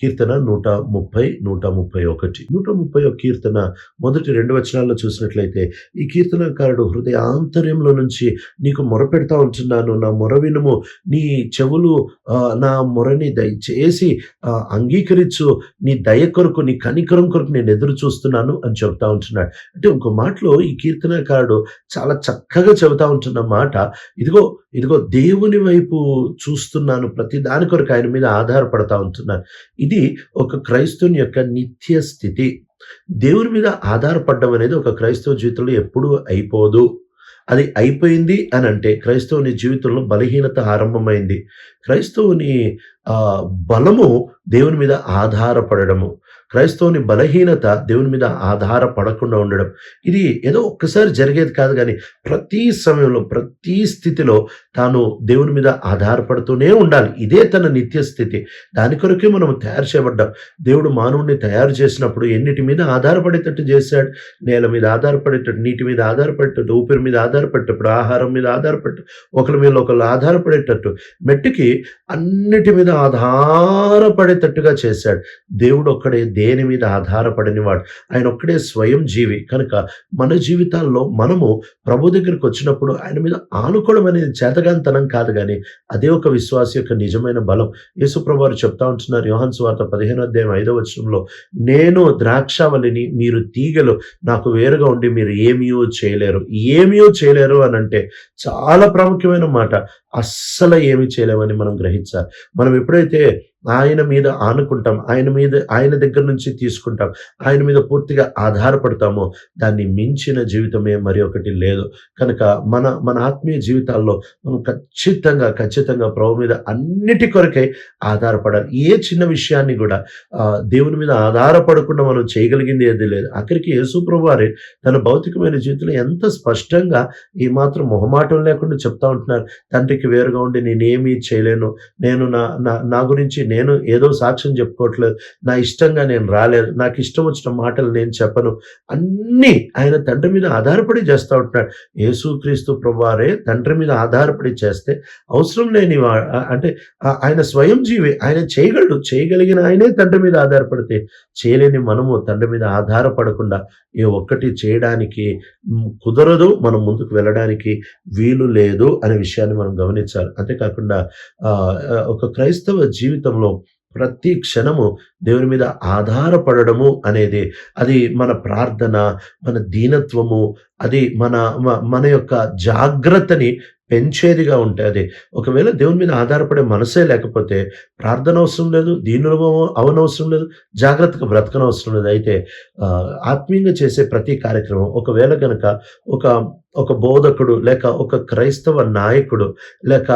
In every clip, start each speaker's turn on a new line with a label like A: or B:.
A: కీర్తన నూట ముప్పై నూట ముప్పై ఒకటి. నూట ముప్పై ఒక కీర్తన మొదటి రెండు వచనాల్లో చూసినట్లయితే ఈ కీర్తనకారుడు హృదయ ఆంతర్యంలో నుంచి నీకు మొరపెడతా ఉంటున్నాను నా మొర వినుము నీ చెవులు నా మొరని దయచేసి అంగీకరించు నీ దయ కొరకు నీ కనికరం కొరకు నేను ఎదురు చూస్తున్నాను అని చెబుతా ఉంటున్నాడు. అంటే ఇంకో మాటలో ఈ కీర్తనకారుడు చాలా చక్కగా చెబుతా ఉంటున్న మాట ఇదిగో ఇదిగో దేవుని వైపు చూస్తున్నాను ప్రతి దాని కొరకు ఆయన మీద ఆధారపడతా ఉంటున్నాను ఇది ఒక క్రైస్తవుని యొక్క నిత్య స్థితి. దేవుని మీద ఆధారపడడం అనేది ఒక క్రైస్తవ జీవితంలో ఎప్పుడూ అయిపోదు. అది అయిపోయింది అని అంటే క్రైస్తవుని జీవితంలో బలహీనత ఆరంభమైంది. క్రైస్తవుని బలము దేవుని మీద ఆధారపడము క్రైస్తవుని బలహీనత దేవుని మీద ఆధారపడకుండా ఉండడం. ఇది ఏదో ఒక్కసారి జరిగేది కాదు కానీ ప్రతి సమయంలో ప్రతి స్థితిలో తాను దేవుని మీద ఆధారపడుతూనే ఉండాలి. ఇదే తన నిత్య స్థితి. దాని కొరకే మనం తయారు చేయబడ్డాం. దేవుడు మానవుడిని తయారు చేసినప్పుడు ఎన్నిటి మీద ఆధారపడేటట్టు చేశాడు? నేల మీద ఆధారపడేటట్టు నీటి మీద ఆధారపడేటట్టు ఊపిరి మీద ఆధారపడేటప్పుడు ఆహారం మీద ఆధారపడేటట్టు ఒకరి మీద ఒకరు ఆధారపడేటట్టు మెట్టుకి అన్నిటి మీద ఆధారపడేటట్టుగా చేశాడు. దేవుడు ఒక్కడే దేని మీద ఆధారపడని వాడు. ఆయన ఒక్కడే స్వయం జీవి. కనుక మన జీవితాల్లో మనము ప్రభు దగ్గరికి వచ్చినప్పుడు ఆయన మీద ఆనుకోవడం అనేది చేతగాంతనం కాదు కానీ అదే ఒక విశ్వాస యొక్క నిజమైన బలం. యేసుప్రభు వారు చెప్తా ఉంటున్నారు యోహన్ స్వార్త పదిహేను అధ్యాయం ఐదవ వచనంలో నేను ద్రాక్షవలిని మీరు తీగలు నాకు వేరుగా ఉండి మీరు ఏమీయో చేయలేరు. ఏమీయో చేయలేరు అని అంటే చాలా ప్రాముఖ్యమైన మాట. అస్సలు ఏమి చేయలేమని మనం గ్రహించాలి. మనం ఎప్పుడైతే ఆయన మీద ఆనుకుంటాం ఆయన మీద ఆయన దగ్గర నుంచి తీసుకుంటాం ఆయన మీద పూర్తిగా ఆధారపడతామో దాన్ని మించిన జీవితమే మరి ఒకటి లేదు. కనుక మన మన ఆత్మీయ జీవితాల్లో మనం ఖచ్చితంగా ఖచ్చితంగా ప్రభు మీద అన్నిటి కొరకై ఆధారపడాలి. ఏ చిన్న విషయాన్ని కూడా దేవుని మీద ఆధారపడకుండా మనం చేయగలిగింది ఏది లేదు. అక్కడికి యేసు ప్రభు వారే తన భౌతికమైన జీవితంలో ఎంత స్పష్టంగా ఈ మాత్రం మొహమాటం లేకుండా చెప్తా ఉంటున్నారు. తండ్రికి వేరుగా ఉండి నేనేమీ చేయలేను. నేను నా నా నా గురించి నేను ఏదో సాక్ష్యం చెప్పుకోవట్లేదు. నా ఇష్టంగా నేను రాలేదు. నాకు ఇష్టం వచ్చిన మాటలు నేను చెప్పను. అన్నీ ఆయన తండ్రి మీద ఆధారపడి చేస్తూ ఉంటున్నాడు. యేసుక్రీస్తు ప్రభువారే తండ్రి మీద ఆధారపడి చేస్తే అవసరం లేని వా- అంటే ఆయన స్వయం జీవి ఆయన చేయగలడు. చేయగలిగిన ఆయనే తండ్రి మీద ఆధారపడితే చేయలేని మనము తండ్రి మీద ఆధారపడకుండా ఏ ఒక్కటి చేయడానికి కుదరదు. మనం ముందుకు వెళ్ళడానికి వీలు లేదు అనే విషయాన్ని మనం గమనించాలి. అంతేకాకుండా ఒక క్రైస్తవ జీవితంలో ప్రతి క్షణము దేవుని మీద ఆధారపడము అనేది అది మన ప్రార్థన మన దీనత్వము అది మన మన యొక్క జాగ్రత్తని పెంచేదిగా ఉంటుంది ఒకవేళ దేవుని మీద ఆధారపడే మనసే లేకపోతే ప్రార్థన అవసరం లేదు దీనులు అవనవసరం లేదు జాగ్రత్తగా బ్రతకనవసరం లేదు. అయితే ఆత్మీయంగా చేసే ప్రతి కార్యక్రమం ఒకవేళ కనుక ఒక ఒక బోధకుడు లేక ఒక క్రైస్తవ నాయకుడు లేక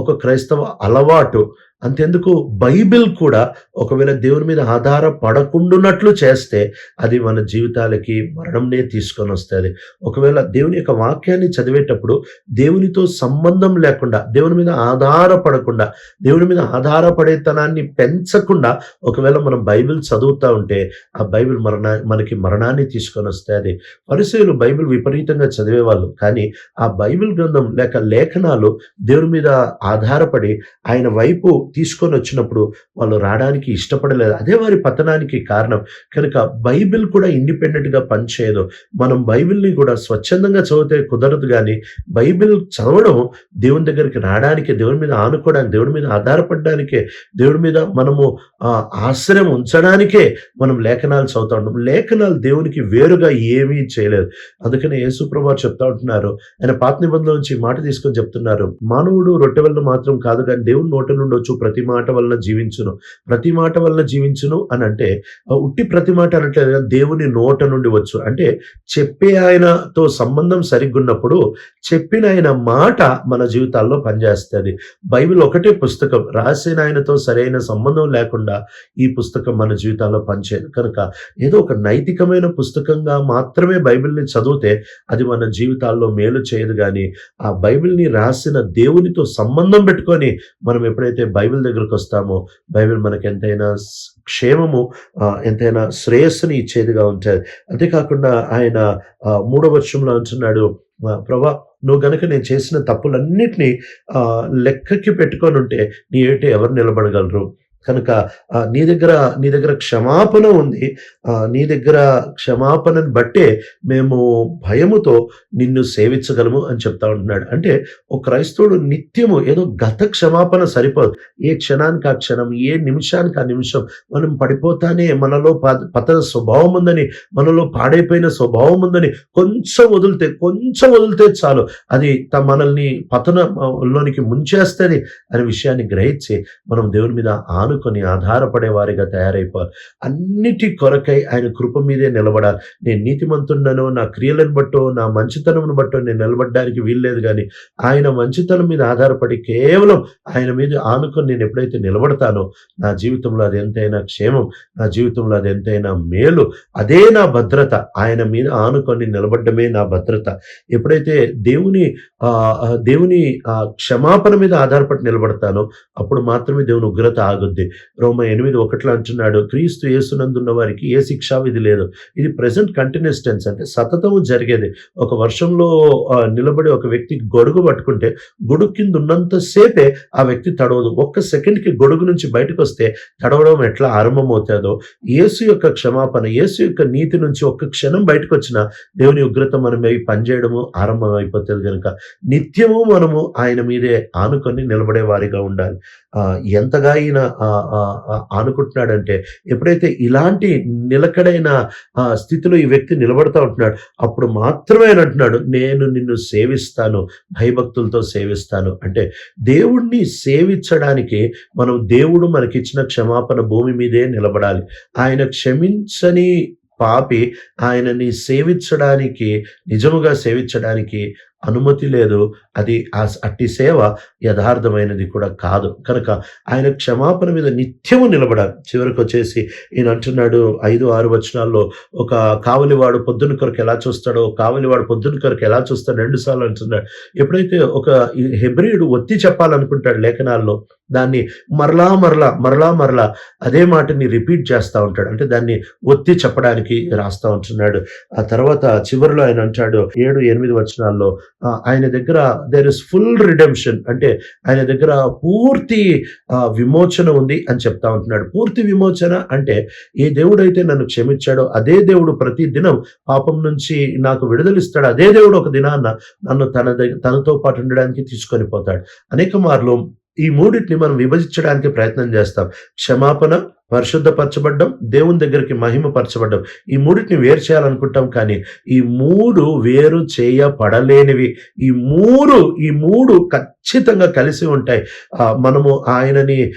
A: ఒక క్రైస్తవ అలవాటు అంతెందుకు బైబిల్ కూడా ఒకవేళ దేవుని మీద ఆధారపడకుండాన్నట్లు చేస్తే అది మన జీవితాలకి మరణంనే తీసుకొని వస్తుంది. ఒకవేళ దేవుని యొక్క వాక్యాన్ని చదివేటప్పుడు దేవునితో సంబంధం లేకుండా దేవుని మీద ఆధారపడకుండా దేవుని మీద ఆధారపడేతనాన్ని పెంచకుండా ఒకవేళ మనం బైబిల్ చదువుతా ఉంటే ఆ బైబిల్ మరణ మనకి మరణాన్ని తీసుకొని వస్తుంది. పరిశీలు బైబిల్ విపరీతంగా చదివేవాళ్ళు కానీ ఆ బైబిల్ గ్రంథం లేక లేఖనాలు దేవుని మీద ఆధారపడి ఆయన వైపు తీసుకొని వచ్చినప్పుడు వాళ్ళు రావడానికి ఇష్టపడలేదు. అదే వారి పతనానికి కారణం. కనుక బైబిల్ కూడా ఇండిపెండెంట్గా పనిచేయదు. మనం బైబిల్ని కూడా స్వచ్ఛందంగా చదివితే కుదరదు కానీ బైబిల్ చదవడం దేవుని దగ్గరికి రావడానికి దేవుని మీద ఆనుకోవడానికి దేవుడి మీద ఆధారపడడానికే దేవుడి మీద మనము ఆశ్రయం ఉంచడానికే మనం లేఖనాలు చదువుతా ఉంటాం. లేఖనాలు దేవునికి వేరుగా ఏమీ చేయలేదు. అందుకనే యేసుప్రభా చెప్తా ఉంటున్నారు. ఆయన పాత నిబంధనల నుంచి మాట తీసుకొని చెప్తున్నారు. మానవుడు రొట్టె వల్ల మాత్రం కాదు కానీ దేవుని నోట నుండి వచ్చు ప్రతి మాట వలన జీవించును. ప్రతి మాట వలన జీవించును అని అంటే ఉట్టి ప్రతి మాట అనట్లేదు దేవుని నోట నుండి వచ్చు. అంటే చెప్పే ఆయనతో సంబంధం సరిగ్గా ఉన్నప్పుడు చెప్పిన ఆయన మాట మన జీవితాల్లో పనిచేస్తుంది. బైబిల్ ఒకటే పుస్తకం. రాసిన ఆయనతో సరైన సంబంధం లేకుండా ఈ పుస్తకం మన జీవితాల్లో పనిచేయదు. కనుక ఏదో ఒక నైతికమైన పుస్తకంగా మాత్రమే బైబిల్ని చదివితే అది మన జీవితాల్లో మేలు చేయదు కానీ ఆ బైబిల్ని రాసిన దేవునితో సంబంధం పెట్టుకొని మనం ఎప్పుడైతే బైబిల్ దగ్గరకు వస్తామో బైబిల్ మనకు ఎంతైనా క్షేమము ఆ, ఎంతైనా శ్రేయస్సుని ఇచ్చేదిగా ఉంటుంది. అంతేకాకుండా ఆయన ఆ, మూడవ వర్షంలో అంటున్నాడు ప్రభా నువ్వు గనక నేను చేసిన తప్పులన్నిటినీ ఆ, లెక్కకి పెట్టుకొని ఉంటే నీ ఏటి ఎవరు నిలబడగలరు? కనుక నీ దగ్గర నీ దగ్గర క్షమాపణ ఉంది. ఆ, నీ దగ్గర క్షమాపణను బట్టే మేము భయముతో నిన్ను సేవించగలము అని చెప్తా ఉంటున్నాడు. అంటే ఒక క్రైస్తవుడు నిత్యము ఏదో గత క్షమాపణ సరిపోదు. ఏ క్షణానికి ఆ క్షణం ఏ నిమిషానికి ఆ నిమిషం మనం పడిపోతానే మనలో పతన స్వభావం ఉందని మనలో పాడైపోయిన స్వభావం ఉందని కొంచెం వదిలితే కొంచెం వదిలితే చాలు. అది మనల్ని పతనంలోనికి ముంచేస్తుంది అనే విషయాన్ని గ్రహించి మనం దేవుని మీద ఆనుకొని ఆధారపడే వారిగా తయారైపోవాలి. అన్నిటి కొరకై ఆయన కృప మీదే నిలబడాలి. నేను నీతిమంతున్నను నా క్రియలను బట్టో నా మంచితనమును బట్టో నేను నిలబడడానికి వీల్లేదు కానీ ఆయన మంచితనం మీద ఆధారపడి కేవలం ఆయన మీద ఆనుకొని నేను ఎప్పుడైతే నిలబడతానో నా జీవితంలో అది ఎంతైనా క్షేమం నా జీవితంలో అది ఎంతైనా మేలు అదే నా భద్రత. ఆయన మీద ఆనుకొని నిలబడ్డమే నా భద్రత. ఎప్పుడైతే దేవుని ఆ, దేవుని ఆ, క్షమాపణ మీద ఆధారపడి నిలబడతానో అప్పుడు మాత్రమే దేవుని ఉగ్రత ఆగుద్ది. రోమ ఎనిమిది ఒకటిలో అంటున్నాడు క్రీస్తు యేసునందున్న వారికి ఏ శిక్షా విధి లేదు. ఇది ప్రెసెంట్ కంటిన్యూస్ టెన్స్ అంటే సతతము జరిగేది. ఒక వర్షంలో నిలబడి ఒక వ్యక్తి గొడుగు పట్టుకుంటే గొడుగు కింద ఉన్నంత సేపే ఆ వ్యక్తి తడవదు. ఒక్క సెకండ్కి గొడుగు నుంచి బయటకు వస్తే తడవడం ఎట్లా ఆరంభమవుతుందో యేసు యొక్క క్షమాపణ యేసు యొక్క నీతి నుంచి ఒక్క క్షణం బయటకు వచ్చిన దేవుని ఉగ్రత మనమే అవి పనిచేయడము ఆరంభం అయిపోతుంది కనుక నిత్యము మనము ఆయన మీదే ఆనుకొని నిలబడే వారిగా ఉండాలి. ఆ, ఎంతగా ఈయన ఆ, ఆనుకుంటున్నాడంటే ఎప్పుడైతే ఇలాంటి నిలకడైన ఆ, స్థితిలో ఈ వ్యక్తి నిలబడతా ఉంటున్నాడు అప్పుడు మాత్రమే అంటున్నాడు నేను నిన్ను సేవిస్తాను భయభక్తులతో సేవిస్తాను. అంటే దేవుణ్ణి సేవించడానికి మనం దేవుడు మనకిచ్చిన క్షమాపణ భూమి మీదే నిలబడాలి. ఆయన క్షమించని పాపి ఆయనని సేవించడానికి నిజముగా సేవించడానికి అనుమతి లేదు. అది ఆ అట్టి సేవ యథార్థమైనది కూడా కాదు. కనుక ఆయన క్షమాపణ మీద నిత్యము నిలబడాలి. చివరికి వచ్చేసి ఈయన అంటున్నాడు ఐదు ఆరు వచనాల్లో ఒక కావలివాడు పొద్దున కొరకు ఎలా చూస్తాడో కావలివాడు పొద్దున కొరకు ఎలా చూస్తాడు రెండు సార్లు అంటున్నాడు. ఎప్పుడైతే ఒక హెబ్రియుడు ఒత్తి చెప్పాలనుకుంటాడు లేఖనాల్లో దాన్ని మరలా మరలా మరలా మరలా అదే మాటని రిపీట్ చేస్తూ ఉంటాడు. అంటే దాన్ని ఒత్తి చెప్పడానికి రాస్తా ఉంటున్నాడు. ఆ తర్వాత చివరిలో ఆయన అంటాడు ఏడు ఎనిమిది వచనాల్లో ఆయన దగ్గర దేర్ ఇస్ ఫుల్ రిడెంప్షన్ అంటే ఆయన దగ్గర పూర్తి ఆ, విమోచన ఉంది అని చెప్తా ఉంటున్నాడు. పూర్తి విమోచన అంటే ఏ దేవుడైతే నన్ను క్షమించాడో అదే దేవుడు ప్రతి దినం పాపం నుంచి నాకు విడుదలిస్తాడు అదే దేవుడు ఒక దినాన్న నన్ను తన దగ్గర తనతో పాటు ఉండడానికి తీసుకొని పోతాడు. అనేక మార్లు ఈ మూడింటిని మనం విభజించడానికి ప్రయత్నం చేస్తాం. క్షమాపణ పరిశుద్ధపరచబడ్డం దేవుని దగ్గరికి మహిమపరచబడ్డం. ఈ మూడింటిని వేరు చేయాలనుకుంటాం కానీ ఈ మూడు వేరు చేయబడలేనివి. ఈ మూడు ఈ మూడు ఖచ్చితంగా కలిసి ఉంటాయి. ఆ, మనము ఆయనని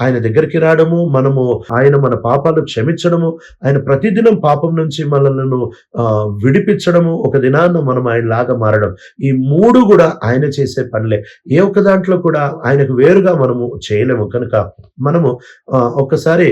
A: ఆయన దగ్గరికి రావడము మనము ఆయన మన పాపాలు క్షమించడము ఆయన ప్రతిదినం పాపం నుంచి మనలను ఆ, విడిపించడము ఒక దినాన్న మనం ఆయన లాగా మారడం. ఈ మూడు కూడా ఆయన చేసే పనులే. ఏ ఒక్క దాంట్లో కూడా ఆయనకు వేరుగా మనము చేయలేము. కనుక మనము ఒక్కసారి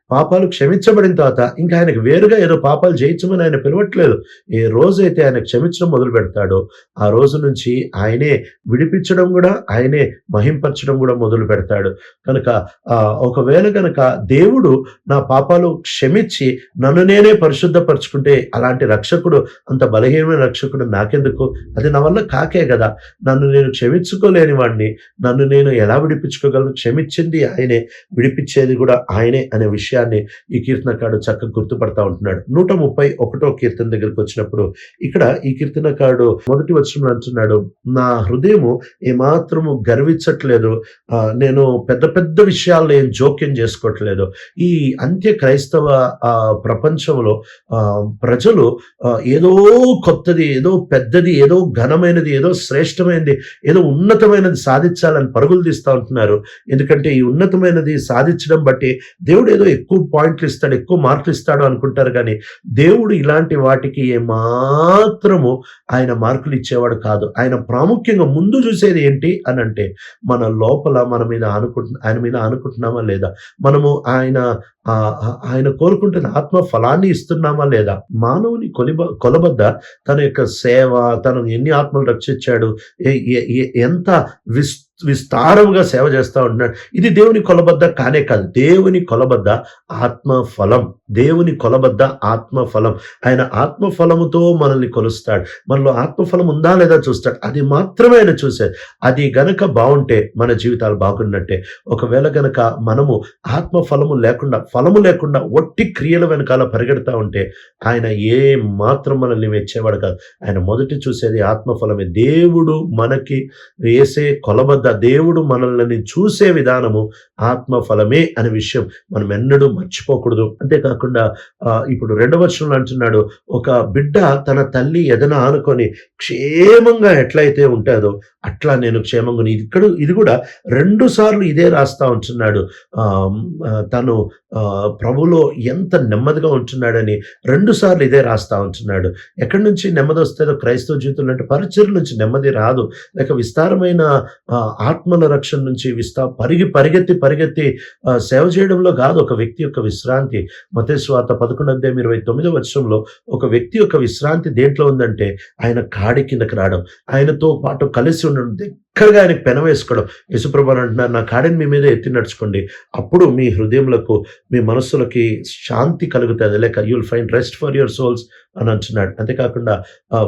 A: పాపాలు క్షమించబడిన తర్వాత ఇంకా ఆయనకు వేరుగా ఏదో పాపాలు చేయించమని ఆయన పిలవట్లేదు. ఏ రోజైతే ఆయన క్షమించడం మొదలు పెడతాడో ఆ రోజు నుంచి ఆయనే విడిపించడం కూడా ఆయనే మహింపరచడం కూడా మొదలు పెడతాడు. కనుక ఒకవేళ కనుక దేవుడు నా పాపాలు క్షమించి నన్ను నేనే పరిశుద్ధపరచుకుంటే అలాంటి రక్షకుడు అంత బలహీనమైన రక్షకుడు నాకెందుకు? అది నా వల్ల కాకే కదా. నన్ను నేను క్షమించుకోలేని వాడిని నన్ను నేను ఎలా విడిపించుకోగలను? క్షమించింది ఆయనే విడిపించేది కూడా ఆయనే అనే విషయాన్ని ఈ కీర్తనకారుడు చక్కగా గుర్తుపడతా ఉంటున్నాడు. నూట ముప్పై ఒకటో కీర్తన దగ్గరికి వచ్చినప్పుడు ఇక్కడ ఈ కీర్తనకాడు మొదటి వచ్చిన అంటున్నాడు నా హృదయము ఏమాత్రము గర్వించట్లేదు నేను పెద్ద పెద్ద విషయాల్లో ఏం జోక్యం చేసుకోవట్లేదు. ఈ అంత్య క్రైస్తవ ఆ, ప్రపంచంలో ఆ, ప్రజలు ఏదో కొత్తది ఏదో పెద్దది ఏదో ఘనమైనది ఏదో శ్రేష్టమైనది ఏదో ఉన్నతమైనది సాధించాలని పరుగులు తీస్తూ ఉంటున్నారు. ఎందుకంటే ఈ ఉన్నతమైనది సాధించడం బట్టి దేవుడు ఏదో ఎక్కువ ఎక్కువ పాయింట్లు ఇస్తాడు ఎక్కువ మార్కులు ఇస్తాడు అనుకుంటారు కానీ దేవుడు ఇలాంటి వాటికి ఏమాత్రము ఆయన మార్కులు ఇచ్చేవాడు కాదు. ఆయన ప్రాముఖ్యంగా ముందు చూసేది ఏంటి అని అంటే మన లోపల మన మీద అనుకుంటు ఆయన మీద అనుకుంటున్నామా లేదా? మనము ఆయన ఆ, ఆయన కోరుకుంటున్న ఆత్మ ఫలాన్ని ఇస్తున్నామా లేదా? మానవుని కొలిబ కొలబద్ద తన యొక్క సేవ తను ఎన్ని ఆత్మలు రక్షించాడు ఏ- ఎంత విస్తృత విస్తారముగా సేవ చేస్తూ ఉంటున్నాడు. ఇది దేవుని కొలబద్ద కానే కాదు. దేవుని కొలబద్ద ఆత్మ ఫలం దేవుని కొలబద్ద ఆత్మ ఫలం ఆయన ఆత్మఫలముతో మనల్ని కొలుస్తాడు. మనలో ఆత్మఫలం ఉందా లేదా చూస్తాడు. అది మాత్రమే ఆయన చూసేది. అది గనక బాగుంటే మన జీవితాలు బాగున్నట్టే. ఒకవేళ గనక మనము ఆత్మ ఫలము లేకుండా ఫలము లేకుండా ఒట్టి క్రియల వెనకాల పరిగెడతా ఉంటే ఆయన ఏ మాత్రం మనల్ని మెచ్చేవాడు కాదు. ఆయన మొదటి చూసేది ఆత్మఫలమే. దేవుడు మనకి వేసే కొలబద్ద దేవుడు మనల్ని చూసే విధానము ఆత్మఫలమే అనే విషయం మనం ఎన్నడూ మర్చిపోకూడదు. అంతేకాకుండా ఇప్పుడు రెండవ వర్షంలో అంటున్నాడు ఒక బిడ్డ తన తల్లి ఎదన ఆనుకొని క్షేమంగా ఎట్లయితే ఉంటుందో అట్లా నేను క్షేమంగా ఇక్కడ ఇది కూడా రెండు సార్లు ఇదే రాస్తా ఉంటున్నాడు. ఆ, తను ఆ, ప్రభులో ఎంత నెమ్మదిగా ఉంటున్నాడని రెండు సార్లు ఇదే రాస్తా ఉంటున్నాడు. ఎక్కడి నుంచి నెమ్మది వస్తుందో క్రైస్తవ జీవితంలో అంటే పరిచయం నుంచి నెమ్మది రాదు. లేక విస్తారమైన ఆత్మల రక్షణ నుంచి విస్తా పరిగి పరిగెత్తి పరిగెత్తి సేవ చేయడంలో కాదు ఒక వ్యక్తి యొక్క విశ్రాంతి. మతేశ్వాత పదకొండు అధ్యాయం ఇరవై తొమ్మిదో వర్షంలో ఒక వ్యక్తి యొక్క విశ్రాంతి దేంట్లో ఉందంటే ఆయన కాడి కిందకి రావడం. ఆయనతో పాటు కలిసి ఉండడం. దగ్గరగా ఆయనకు పెన వేసుకోవడం. యశుప్రభు అంటున్నారు నా కాడిని మీ మీద ఎత్తి నడుచుకోండి. అప్పుడు మీ హృదయములకు మీ మనస్సులకి శాంతి కలుగుతుంది. లేక you'll find rest for your souls అని అంటున్నాడు. అంతేకాకుండా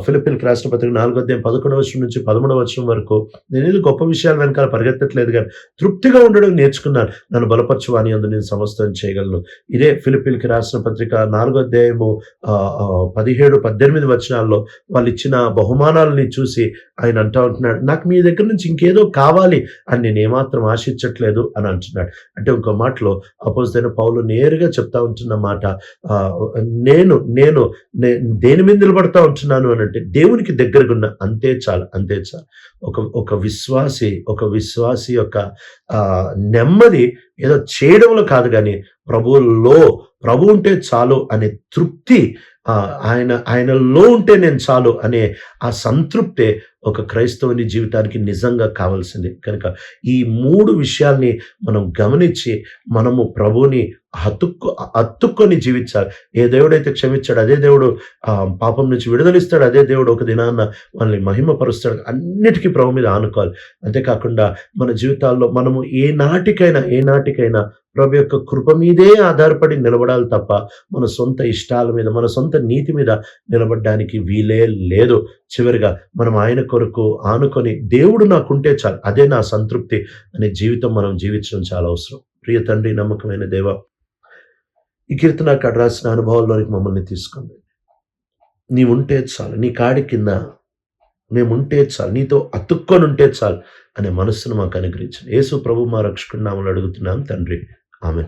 A: ఫిలిపిన్కి రాష్ట్ర పత్రిక నాలుగో అధ్యాయం పదకొండవ వర్షం నుంచి పదమూడవ వర్షం వరకు నేను ఏదో గొప్ప విషయాలు వెనకాల పరిగెత్తట్లేదు కానీ తృప్తిగా ఉండడం నేర్చుకున్నాను. నన్ను బలపరచువాని అందు నేను సమస్తం చేయగలను. ఇదే ఫిలిపిన్కి రాసిన పత్రిక నాలుగో అధ్యాయము పదిహేడు పద్దెనిమిది వచనాల్లో వాళ్ళు ఇచ్చిన బహుమానాలని చూసి ఆయన అంటా ఉంటున్నాడు నాకు మీ దగ్గర నుంచి ఇంకేదో కావాలి అని నేను ఏమాత్రం ఆశించట్లేదు అని అంటున్నాడు. అంటే ఇంకో మాటలో అపోజిట్ పౌలు నేరుగా చెప్తా ఉంటున్న మాట ఆ, నేను నేను దేని మీద నిలబడతా ఉంటున్నాను అని అంటే దేవునికి దగ్గరగున్న అంతే చాలు అంతే చాలు. ఒక ఒక విశ్వాసి ఒక విశ్వాసి యొక్క ఆ నెమ్మది ఏదో చేయడంలో కాదు కానీ ప్రభువులో ప్రభు ఉంటే చాలు అనే తృప్తి ఆ, ఆయన ఆయనలో ఉంటే నేను చాలు అనే ఆ సంతృప్తే ఒక క్రైస్తవుని జీవితానికి నిజంగా కావాల్సింది. కనుక ఈ మూడు విషయాల్ని మనం గమనించి మనము ప్రభుని హత్తుక్కు హత్తుక్కొని జీవించాలి. ఏ దేవుడైతే క్షమించాడు అదే దేవుడు ఆ, పాపం నుంచి విడుదలిస్తాడు అదే దేవుడు ఒక దినాన్న మనల్ని మహిమపరుస్తాడు. అన్నిటికీ ప్రభు మీద ఆనుకోవాలి. అంతేకాకుండా మన జీవితాల్లో మనము ఏ నాటికైనా ఏ నాటికైనా ప్రభు యొక్క కృప మీదే ఆధారపడి నిలబడాలి తప్ప మన సొంత ఇష్టాల మీద మన సొంత నీతి మీద నిలబడడానికి వీలే లేదు. చివరిగా మనం ఆయన కొరకు ఆనుకొని దేవుడు నాకుంటే చాలు. అదే నా సంతృప్తి అనే జీవితం మనం జీవించడం చాలా అవసరం. ప్రియ తండ్రి నమ్మకమైన దేవ ఈ కీర్తన అక్కడ రాసిన అనుభవాల్లోనికి మమ్మల్ని తీసుకుంది నీ ఉంటే చాలు నీ కాడి కింద మేముంటే చాలు నీతో అతుక్కొని ఉంటే చాలు అనే మనస్సును మాకు అనుగ్రహించండి. యేసు ప్రభు మా రక్షకుడు నామలు అడుగుతున్నాం తండ్రి. ఆమె